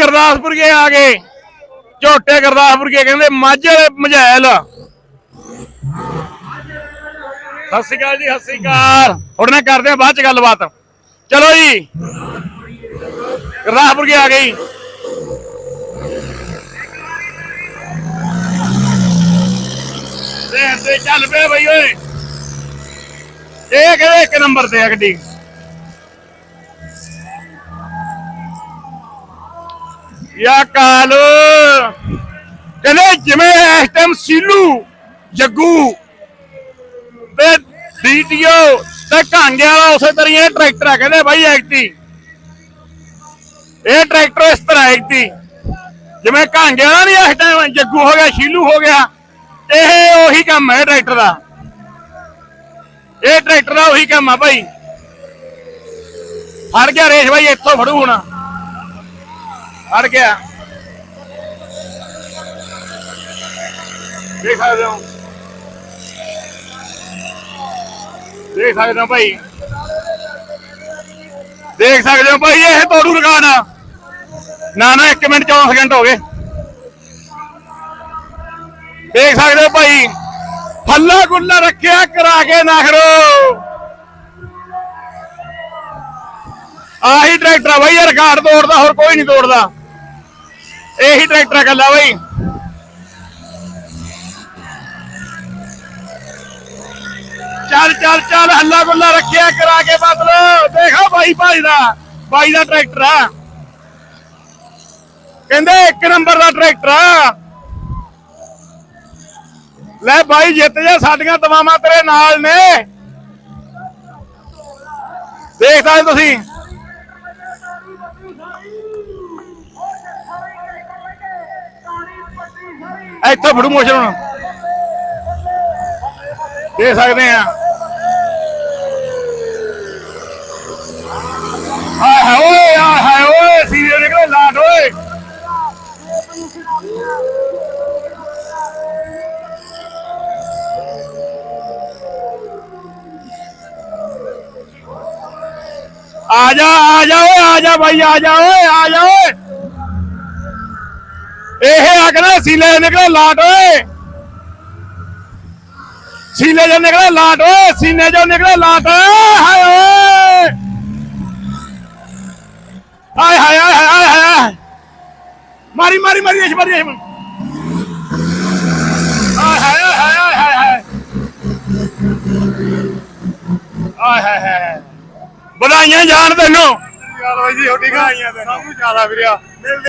ਗੁਰਦਾਸਪੁਰ ਕੇ ਆ ਗਏ। ਝੋਟੇ ਗੁਰਦਾਸਪੁਰ ਕੇ ਕਹਿੰਦੇ, ਮਾਝੇ ਮਝੈਲ। ਸਤਿ ਸ਼੍ਰੀ ਅਕਾਲ ਜੀ, ਸਤਿ ਸ਼੍ਰੀ ਅਕਾਲ। ਤੁਹਾਡੇ ਨਾਲ ਕਰਦੇ ਆ ਬਾਅਦ ਚ ਗੱਲਬਾਤ। ਚਲੋ ਜੀ। ਗੁਰਦਾਸਪੁਰ ਕੇ ਆ ਗਈ ਦੇ ਦੇ ਚੱਲ ਪਿਆ ਬਈ ਓਏ। ਇਹ ਕਿਹੜੇ ਇੱਕ ਨੰਬਰ ਤੇ ਆ ਗੱਡੀ? ਯਾ ਕਾਲ। ਕਹਿੰਦੇ ਜਿਵੇਂ ਇਸ ਟਾਈਮ ਸੀਲੂ, ਜੱਗੂ ਤੇ ਡੀਟੀਓ ਤੇ ਕਾਂਗੇ ਵਾਲਾ ਉਸੇ ਤਰ੍ਹਾਂ ਇਹ ਟਰੈਕਟਰ ਆ, ਕਹਿੰਦੇ ਬਾਈ ਐਕਟੀ ਇਹ ਟਰੈਕਟਰ ਇਸ ਤਰ੍ਹਾਂ ਐਕਟੀ ਜਿਵੇਂ ਕਾਂਗੇ ਵਾਲਾ ਨਹੀਂ ਇਸ ਟਾਈਮ ਜੱਗੂ ਹੋ ਗਿਆ, ਸ਼ੀਲੂ ਹੋ ਗਿਆ, ਇਹ ਉਹੀ ਕੰਮ ਹੈ ਟਰੈਕਟਰ ਦਾ। ਇਹ ਟਰੈਕਟਰ ਦਾ ਉਹੀ ਕੰਮ ਆ ਭਾਈ ਫੜ ਗਿਆ ਰੇਸ਼ ਭਾਈ ਇੱਥੋਂ ਫੜੂ ਹੁਣ। ਫੜ ਗਿਆ। ਦੇਖ ਸਕਦੇ ਹੋ। ਦੇਖ ਸਕਦੇ ਹੋ ਭਾਈ। ਦੇਖ ਸਕਦੇ ਹੋ ਭਾਈ, ਇਹ ਤੋੜੂ ਰਿਕਾਰਡ ਆ ਨਾ ਨਾ 1 ਮਿੰਟ 14 ਸਕਿੰਟ ਹੋ ਗਏ। ਦੇਖ ਸਕਦੇ ਹੋ ਭਾਈ। ਹੱਲਾ ਗੁੱਲਾ ਰੱਖਿਆ, ਕਰਾ ਕੇ ਨਖਰੋ। ਆਹੀ ਟਰੈਕਟਰ ਆ ਬਾਈ ਇਹ ਰਿਕਾਰਡ ਤੋੜਦਾ, ਹੋਰ ਕੋਈ ਨਹੀਂ ਤੋੜਦਾ। ਇਹੀ ਟਰੈਕਟਰ ਆ ਕੱਲਾ ਬਾਈ। ਚੱਲ ਚੱਲ ਚੱਲ ਅੱਲਾ ਗੁੱਲਾ ਰੱਖਿਆ, ਕਰਾ ਕੇ ਬਦਲੋ। ਦੇਖੋ ਬਾਈ ਭਾਈ ਦਾ, ਬਾਈ ਦਾ ਟਰੈਕਟਰ ਆ। ਕਹਿੰਦੇ ਇੱਕ ਨੰਬਰ ਦਾ ਟਰੈਕਟਰ ਆ। ਲੈ ਬਾਈ, ਜਿੱਤ ਜਾ, ਸਾਡੀਆਂ ਦਵਾਵਾਂ ਤੇਰੇ ਨਾਲ ਨੇ। ਦੇਖ ਸਕਦੇ ਤੁਸੀਂ। ਇੱਥੋਂ ਫੜੂ ਮੋਸ਼ਨ ਹੁਣ। ਦੇਖ ਸਕਦੇ ਆ। ਹਾਏ ਹਾਏ ਓਏ ਹਾਏ ਓਏ, ਸੀਰੀਅਲ ਨਿਕਲੇ, ਲਾਟ ਓਏ। ਆ ਜਾ ਆ ਜਾ ਓਏ, ਆ ਜਾ ਭਾਈ ਆ ਜਾ ਓਏ, ਆ ਜਾ ਓਏ। ਇਹ ਅਗਲੇ ਸੀਲੇ ਨਿਕਲੇ ਲਾਟ ਓਏ ਸੀਲੇ ਜੋ ਨਿਕਲੇ ਲਾਟ ਓਏ ਸੀਨੇ ਜੋ ਨਿਕਲੇ ਲਾਟ ਹਾਏ ਓਏ ਹਾਏ ਹਾਏ ਹਾਏ ਹਾਏ ਮਾਰੀ ਮਾਰੀ ਮਾਰੀ ਇਸ ਮਾਰੀ ਇਸ ਮਾਰੀ ਹਾਏ ਹਾਏ ਹਾਏ ਹਾਏ ਹਾਏ ਹਾਏ ਹਾਏ ਹਾਏ ਵਧਾਈਆਂ ਜਾਣ ਤੈਨੂੰ ਯਾਰ ਬਾਈ ਜੀ ਛੋਟੀ ਕਹਾਣੀਆਂ ਤੇ ਸਾਨੂੰ ਜ਼ਿਆਦਾ ਵੀਰਿਆ